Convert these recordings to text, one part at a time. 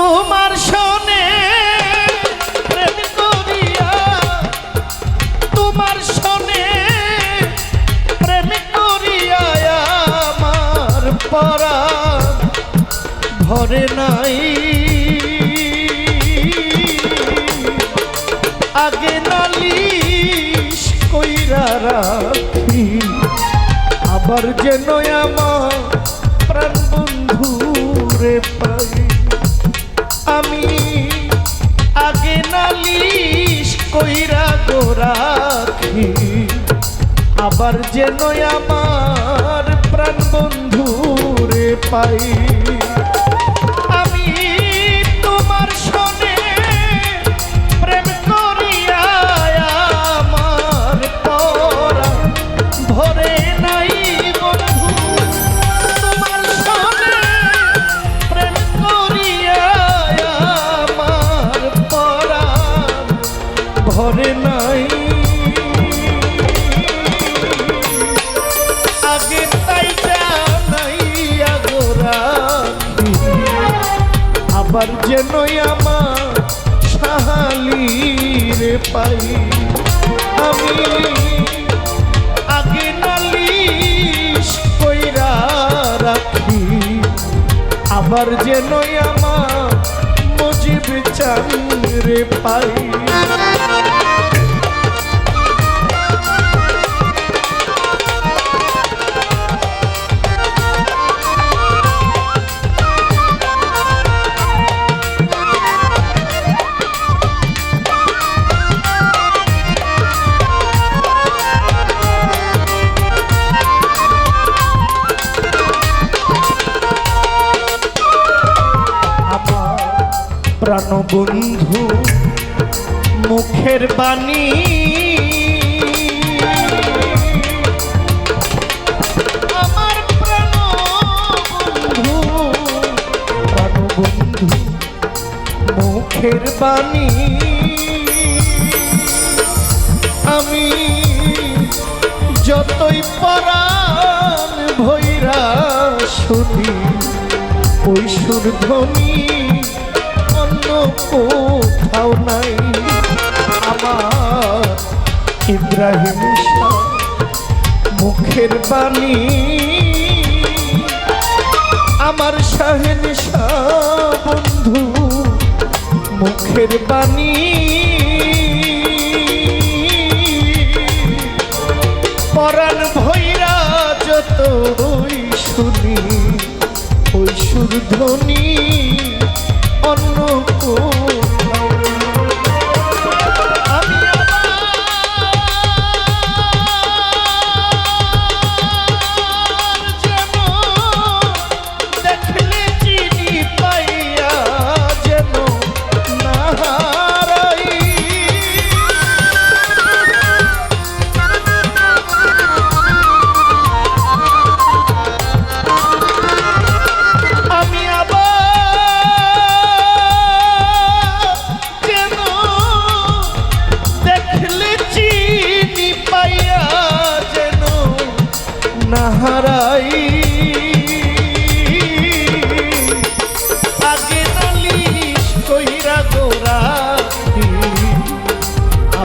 তোমার শোনে তোমার আমার নাই। আগে নালিশ কইরা রাখি আবার যেন আমার প্রাণ বন্ধু আমি আগে নালিশ কইরা গোরাখি আবার যেন আমার প্রাণ বন্ধু রে পাই। আবার যেন আমার রে পাই আমি আগে নালিশ কইরা রাখি, আবার যেন আমার মজিব রে পাই প্রাণবন্ধু মুখের বাণী। আমার প্রাণবন্ধু প্রাণবন্ধু মুখের বাণী। আমি যতই পরাণ ভৈরা শুনি ওই সুরধ্বনি অন্য কোথাও নাই। আমার ইব্রাহিম মুখের বাণী। আমার শাহেন বন্ধু মুখের বাণী। পরাণ ভৈরা যতই শুনি, ওই সুরধ্বনি অন্য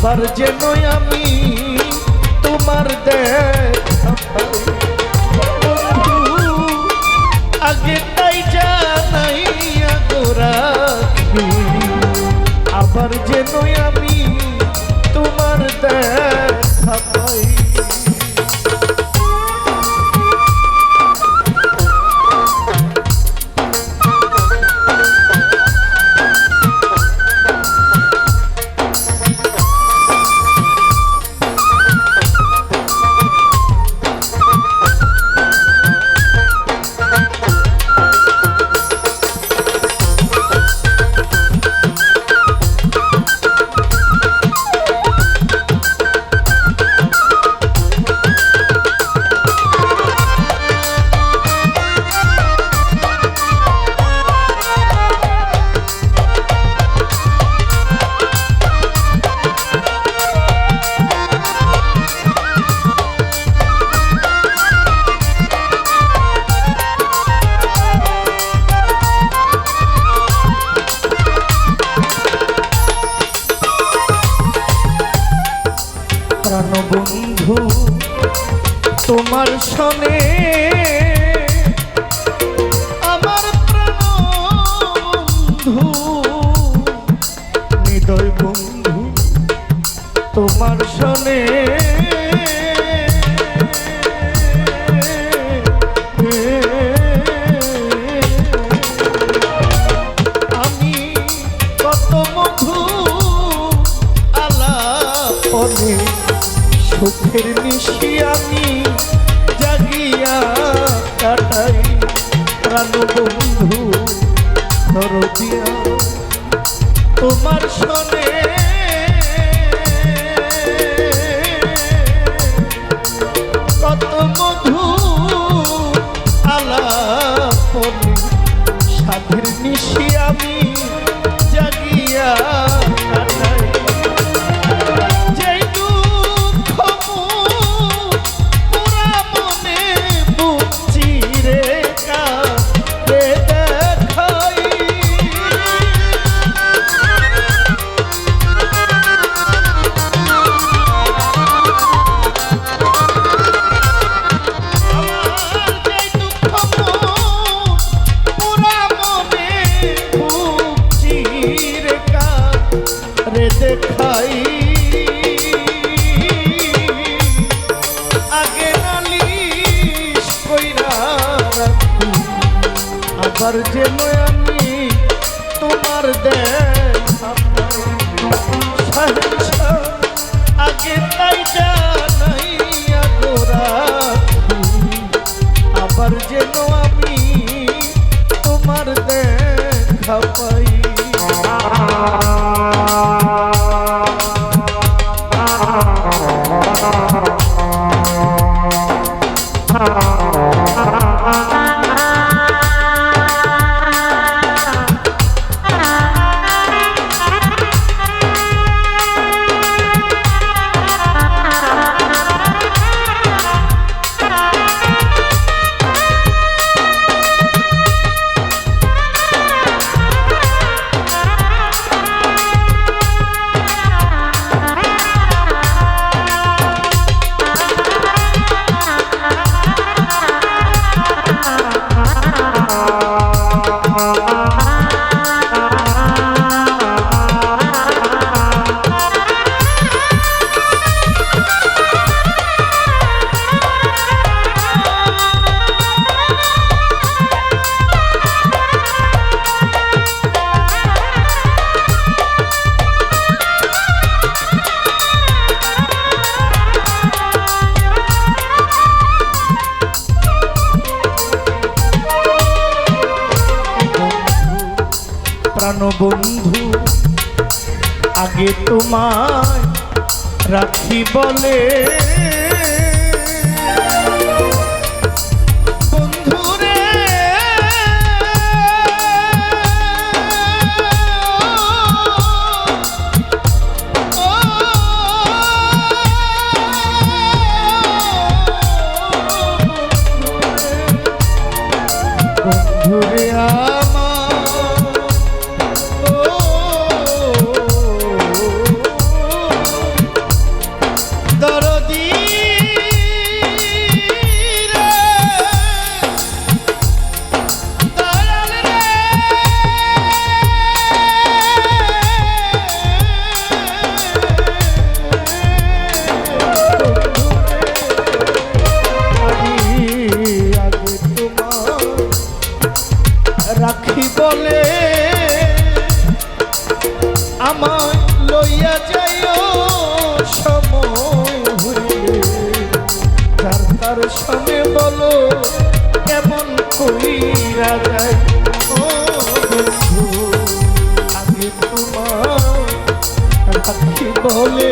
আবার যেন আমি তোমার দেখা। আগে তাই জানাই গোরাখি আবার যেন আমি দর্শনে আমার বন্ধু হৃদয় বন্ধু তোমার সনে সুখের মিশি হারানো বন্ধু আমার যে নয়া বন্ধু আগে তোমায় রাখি বলে বলে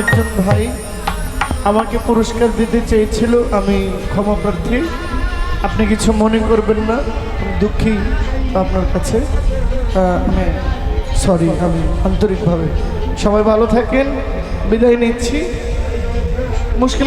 একজন ভাই আমাকে পুরস্কার দিতে চেয়েছিল, আমি ক্ষমা প্রার্থী। আপনি কিছু মনে করবেন না দুঃখী আপনার কাছে। আমি সরি আমি আন্তরিকভাবে। সবাই ভালো থাকেন, বিদায় নিচ্ছি। মুশকিল